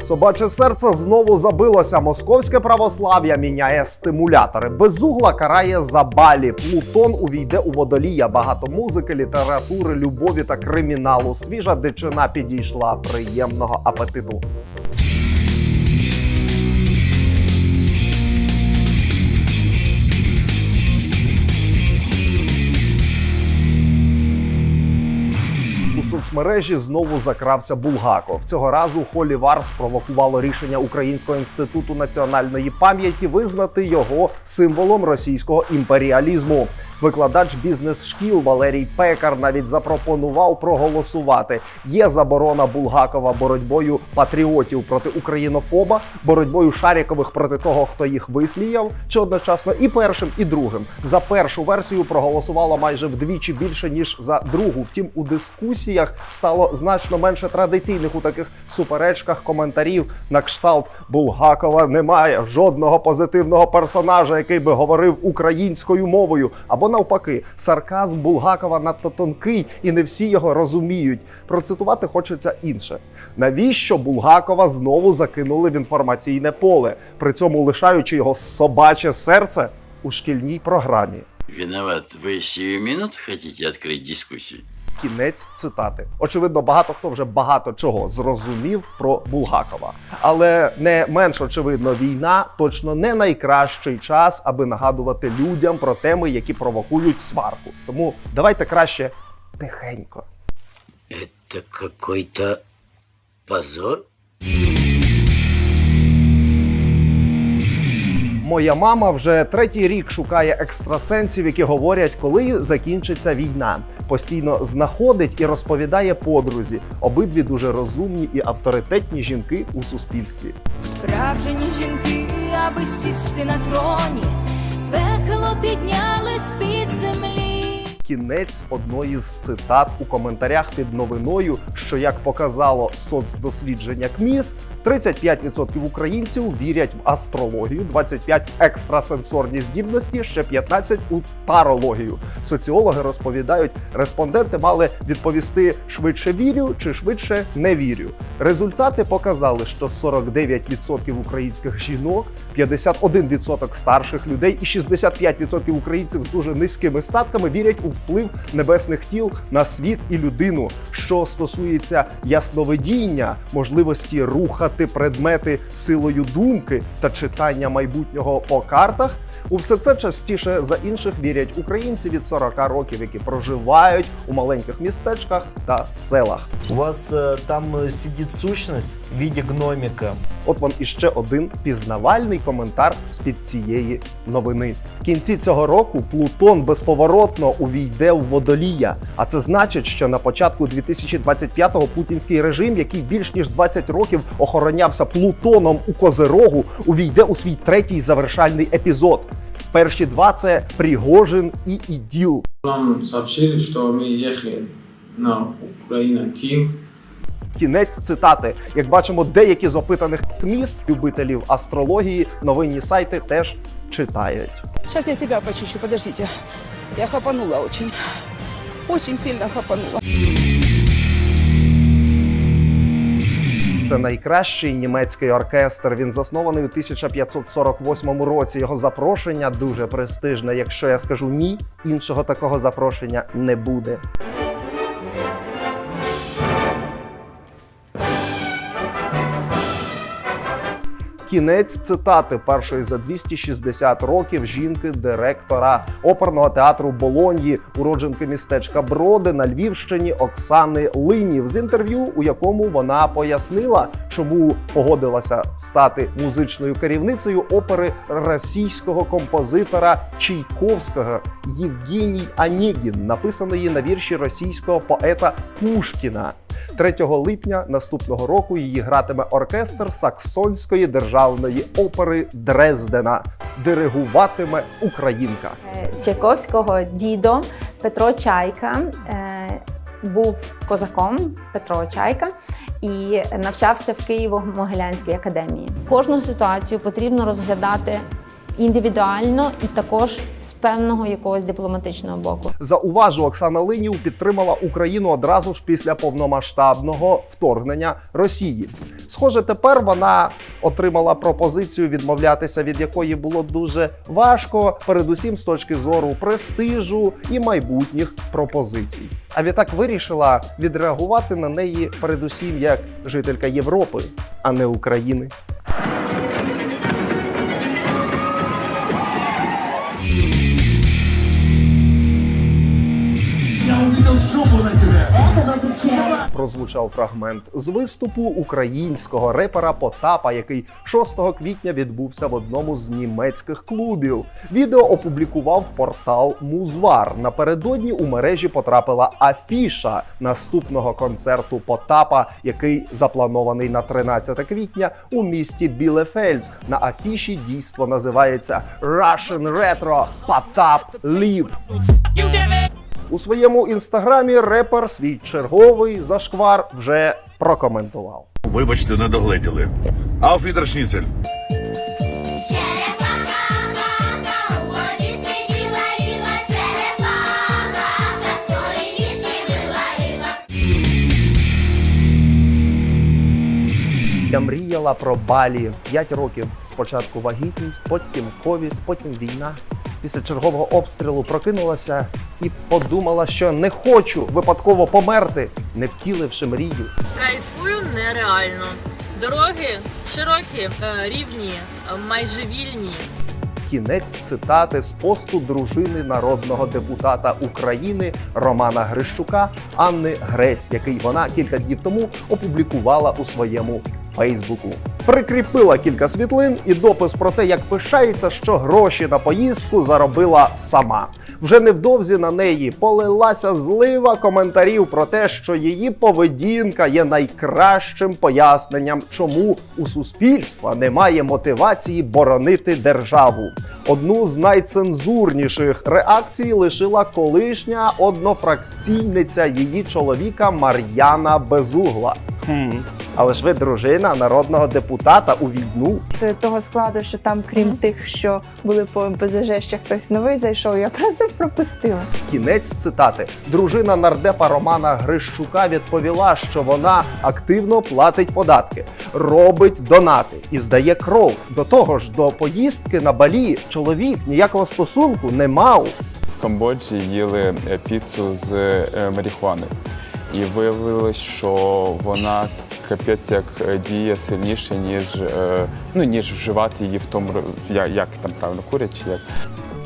Собаче серце знову забилося. Московське православ'я міняє стимулятори. Безугла карає за балі. Плутон увійде у водолія. Багато музики, літератури, любові та криміналу. Свіжа дичина підійшла приємного апетиту. Соцмережі знову закрався Булгаков. Цього разу Холівар спровокувало рішення Українського інституту національної пам'яті визнати його символом російського імперіалізму. Викладач бізнес-шкіл Валерій Пекар навіть запропонував проголосувати. Є заборона Булгакова боротьбою патріотів проти українофоба, боротьбою Шарікових проти того, хто їх висміяв, чи одночасно і першим, і другим. За першу версію проголосувало майже вдвічі більше ніж за другу. Втім, у дискусіях стало значно менше традиційних у таких суперечках коментарів на кшталт Булгакова немає жодного позитивного персонажа, який би говорив українською мовою. Або навпаки, сарказм Булгакова надто тонкий, і не всі його розуміють. Процитувати хочеться інше. Навіщо Булгакова знову закинули в інформаційне поле, при цьому лишаючи його собаче серце у шкільній програмі? Виноват. Вы сию минуту хотите открыть дискуссию? Кінець цитати. Очевидно, багато хто вже багато чого зрозумів про Булгакова. Але не менш очевидно, війна точно не найкращий час, аби нагадувати людям про теми, які провокують сварку. Тому давайте краще тихенько. Это какой-то позор? Моя мама вже третій рік шукає екстрасенсів, які говорять, коли закінчиться війна. Постійно знаходить і розповідає подрузі. Обидві дуже розумні і авторитетні жінки у суспільстві. Справжні жінки, аби сісти на троні, пекло підняли з-під землі. Кінець одної з цитат у коментарях під новиною, що як показало соцдослідження КМІС, 35% українців вірять в астрологію, 25% екстрасенсорні здібності, ще 15% у тарологію. Соціологи розповідають, респонденти мали відповісти швидше вірю чи швидше не вірю. Результати показали, що 49% українських жінок, 51% старших людей і 65% українців з дуже низькими статками вірять у вплив небесних тіл на світ і людину. Що стосується ясновидіння, можливості рухати предмети силою думки та читання майбутнього по картах, у все це частіше за інших вірять українці від 40 років, які проживають у маленьких містечках та селах. У вас э, там э, сидит сущность в виде гномика. От вам іще один пізнавальний коментар з під цієї новини. В кінці цього року Плутон безповоротно увійде в водолія. А це значить, що на початку 2025-го путінський режим, який більш ніж 20 років охоронявся Плутоном у Козирогу, увійде у свій третій завершальний епізод. Перші два це Пригожин і іділ. Нам сообщили, что мы ехали на Украину, Киев. Кінець цитати. Як бачимо, деякі з опитаних КМІС, любителів астрології, новинні сайти теж читають. Сейчас я себя почищу, подождите. Я хапанула очень. Очень сильно хапанула. Це найкращий німецький оркестр. Він заснований у 1548 році. Його запрошення дуже престижне. Якщо я скажу ні, іншого такого запрошення не буде. Кінець цитати першої за 260 років жінки директора оперного театру Болоньї, уродженки містечка Броди на Львівщині Оксани Линів з інтерв'ю, у якому вона пояснила, чому погодилася стати музичною керівницею опери російського композитора Чайковського Євгеній Онегін, написаної на вірші російського поета Пушкіна. 3 липня наступного року її гратиме оркестр Саксонської державної опери Дрездена. Диригуватиме українка. Чайковського дідо Петро Чайка е, був козаком Петро Чайка і навчався в Києво-Могилянській академії. Кожну ситуацію потрібно розглядати індивідуально і також з певного якогось дипломатичного боку. Зауважу, Оксана Линів підтримала Україну одразу ж після повномасштабного вторгнення Росії. Схоже, тепер вона отримала пропозицію, відмовлятися від якої було дуже важко, передусім з точки зору престижу і майбутніх пропозицій. А відтак вирішила відреагувати на неї передусім як жителька Європи, а не України. Прозвучав фрагмент з виступу українського репера Потапа, який 6 квітня відбувся в одному з німецьких клубів. Відео опублікував портал Музвар. Напередодні у мережі потрапила афіша наступного концерту Потапа, який запланований на 13 квітня у місті Білефельд. На афіші дійство називається Russian Retro Потап Live. У своєму інстаграмі репер свій черговий зашквар вже прокоментував. Вибачте, не догледіли. Ауфідершніцель. Я мріяла про Балі 5 років. Спочатку вагітність, потім ковід, потім війна. Після чергового обстрілу прокинулася і подумала, що не хочу випадково померти, не втіливши мрію. Кайфую нереально. Дороги широкі, е, рівні, е, майже вільні. Кінець цитати з посту дружини народного депутата України Романа Грищука Анни Гресь, який вона кілька днів тому опублікувала у своєму Фейсбуку. Прикріпила кілька світлин і допис про те, як пишається, що гроші на поїздку заробила сама. Вже невдовзі на неї полилася злива коментарів про те, що її поведінка є найкращим поясненням, чому у суспільства немає мотивації боронити державу. Одну з найцензурніших реакцій лишила колишня однофракційниця її чоловіка Мар'яна Безугла. Хм, але ж ви дружина народного депутата у війну. Того складу, що там, крім тих, що були по МПЗЖ, ще хтось новий зайшов, я просто пропустила. Кінець цитати. Дружина нардепа Романа Грищука відповіла, що вона активно платить податки, робить донати і здає кров. До того ж, до поїздки на балі чоловік ніякого стосунку не мав. В Камбоджі їли е, піцу з е, марихуани. І виявилось, що вона капець як е, діє сильніше, ніж, е, ну, ніж вживати її в тому, ро- я- як там правильно курять чи як.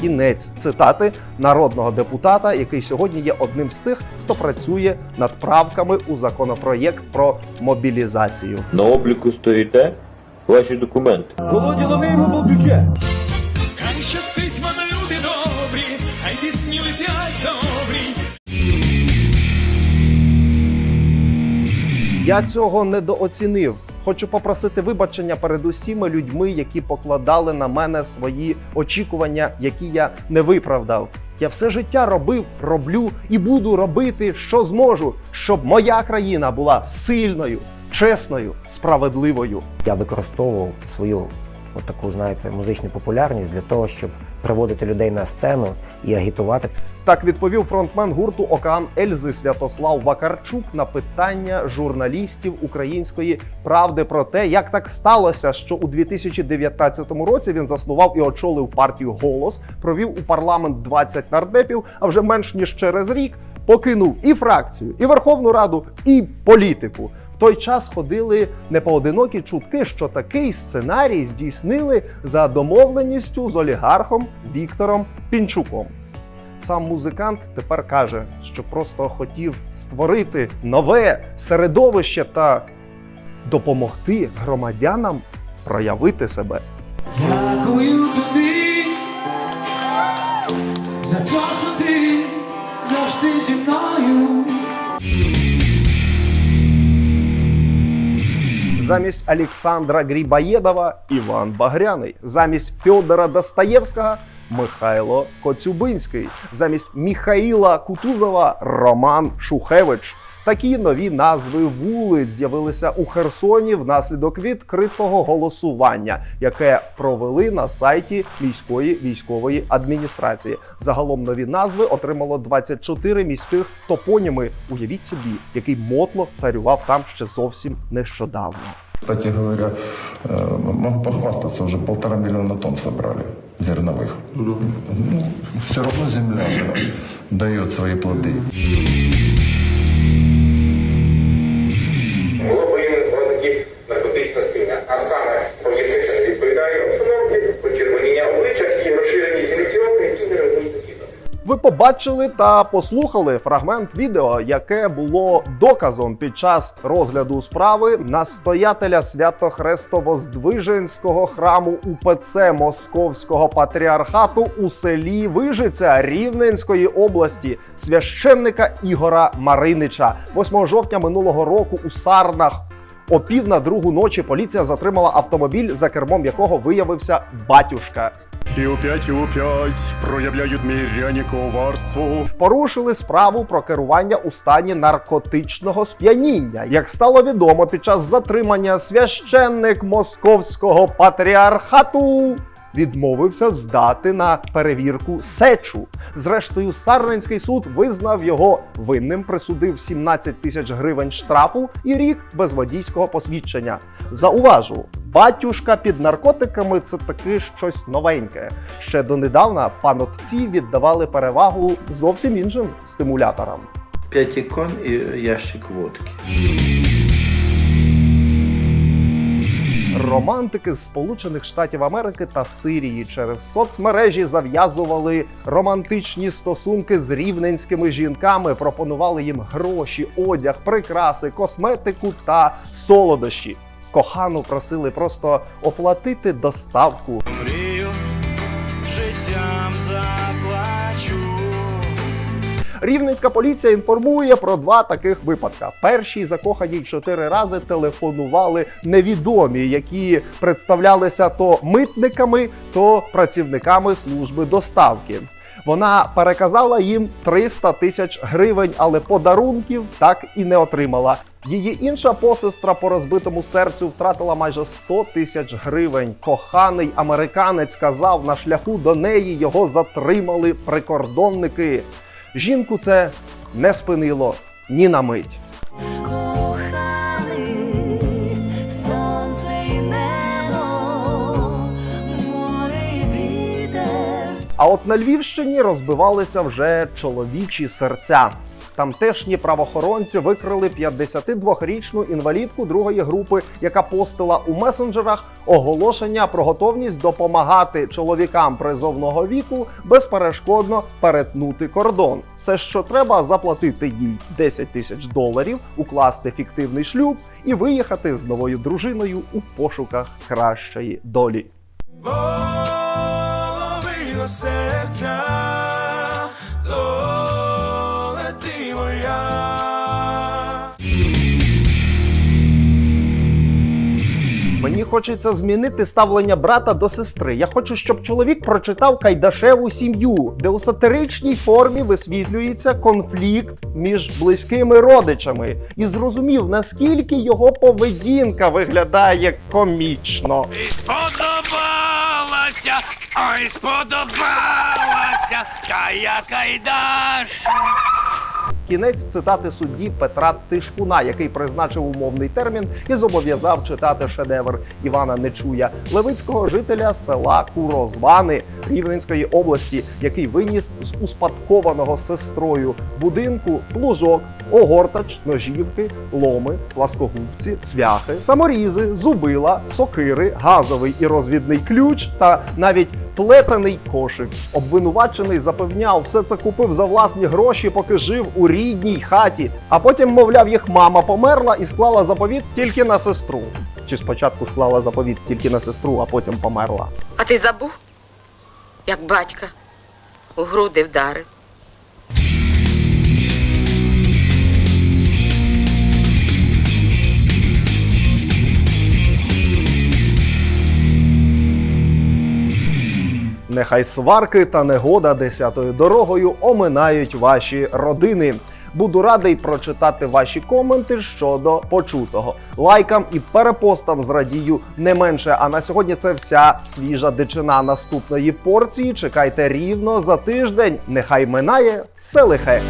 Кінець цитати народного депутата, який сьогодні є одним з тих, хто працює над правками у законопроєкт про мобілізацію. На обліку стоїте ваші документи. Володя, лови йому болтюче. Хай щастить вам, люди добрі, хай пісні летять Я цього недооцінив. Хочу попросити вибачення перед усіма людьми, які покладали на мене свої очікування, які я не виправдав. Я все життя робив, роблю і буду робити, що зможу, щоб моя країна була сильною, чесною, справедливою. Я використовував свою от таку, знаєте, музичну популярність для того, щоб приводити людей на сцену і агітувати. Так відповів фронтмен гурту Океан Ельзи Святослав Вакарчук на питання журналістів української правди про те, як так сталося, що у 2019 році він заснував і очолив партію Голос, провів у парламент 20 нардепів, а вже менш ніж через рік покинув і фракцію, і Верховну Раду, і політику. В той час ходили непоодинокі чутки, що такий сценарій здійснили за домовленістю з олігархом Віктором Пінчуком. Сам музикант тепер каже, що просто хотів створити нове середовище та допомогти громадянам проявити себе. Дякую тобі Замість Олександра Грибоєдова Іван Багряний, замість Федора Достоєвського Михайло Коцюбинський, замість Міхаїла Кутузова Роман Шухевич. Такі нові назви вулиць з'явилися у Херсоні внаслідок відкритого голосування, яке провели на сайті міської військової адміністрації. Загалом нові назви отримало 24 міських топоніми. Уявіть собі, який мотлох царював там ще зовсім нещодавно. Кстати говоря, э, могу похвастаться, уже полтора миллиона тонн собрали зерновых. Ну, все равно земля да, дает свои плоды. Ви побачили та послухали фрагмент відео, яке було доказом під час розгляду справи настоятеля Свято-Хрестово-Здвиженського храму УПЦ Московського патріархату у селі Вижиця Рівненської області, священника Ігора Маринича. 8 жовтня минулого року у Сарнах. О пів на другу ночі поліція затримала автомобіль, за кермом якого виявився батюшка. І опять, і опять проявляють міряні коварство. порушили справу про керування у стані наркотичного сп'яніння. Як стало відомо під час затримання священник московського патріархату. Відмовився здати на перевірку сечу. Зрештою, Сарненський суд визнав його винним, присудив 17 тисяч гривень штрафу і рік без водійського посвідчення. Зауважу, батюшка під наркотиками це таки щось новеньке. Ще донедавна панотці віддавали перевагу зовсім іншим стимуляторам. П'ять ікон і ящик водки. Романтики з Сполучених Штатів Америки та Сирії через соцмережі зав'язували романтичні стосунки з рівненськими жінками, пропонували їм гроші, одяг, прикраси, косметику та солодощі. Кохану просили просто оплатити доставку. Рівненська поліція інформує про два таких випадка. Першій закоханій чотири рази телефонували невідомі, які представлялися то митниками, то працівниками служби доставки. Вона переказала їм 300 тисяч гривень, але подарунків так і не отримала. Її інша посестра по розбитому серцю втратила майже 100 тисяч гривень. Коханий американець сказав, на шляху до неї його затримали прикордонники. Жінку це не спинило ні на мить. А от на Львівщині розбивалися вже чоловічі серця. Тамтешні правоохоронці викрили 52-річну інвалідку другої групи, яка постила у месенджерах оголошення про готовність допомагати чоловікам призовного віку безперешкодно перетнути кордон. Це що треба заплатити їй 10 тисяч доларів, укласти фіктивний шлюб і виїхати з новою дружиною у пошуках кращої долі. Серця, Мені хочеться змінити ставлення брата до сестри. Я хочу, щоб чоловік прочитав Кайдашеву сім'ю, де у сатиричній формі висвітлюється конфлікт між близькими родичами, і зрозумів, наскільки його поведінка виглядає комічно. Сподобалася, ой, сподобалася, кая кайдаш. Кінець цитати судді Петра Тишкуна, який призначив умовний термін і зобов'язав читати шедевр Івана Нечуя, левицького жителя села Курозвани Рівненської області, який виніс з успадкованого сестрою будинку плужок, огортач, ножівки, ломи, пласкогубці, цвяхи, саморізи, зубила, сокири, газовий і розвідний ключ та навіть плетений кошик. Обвинувачений запевняв, все це купив за власні гроші, поки жив у рідній хаті. А потім, мовляв, їх мама померла і склала заповіт тільки на сестру. Чи спочатку склала заповіт тільки на сестру, а потім померла. А ти забув, як батька у груди вдарив. Нехай сварки та негода десятою дорогою оминають ваші родини. Буду радий прочитати ваші коменти щодо почутого. Лайкам і перепостам зрадію не менше. А на сьогодні це вся свіжа дичина наступної порції. Чекайте рівно за тиждень. Нехай минає селихе.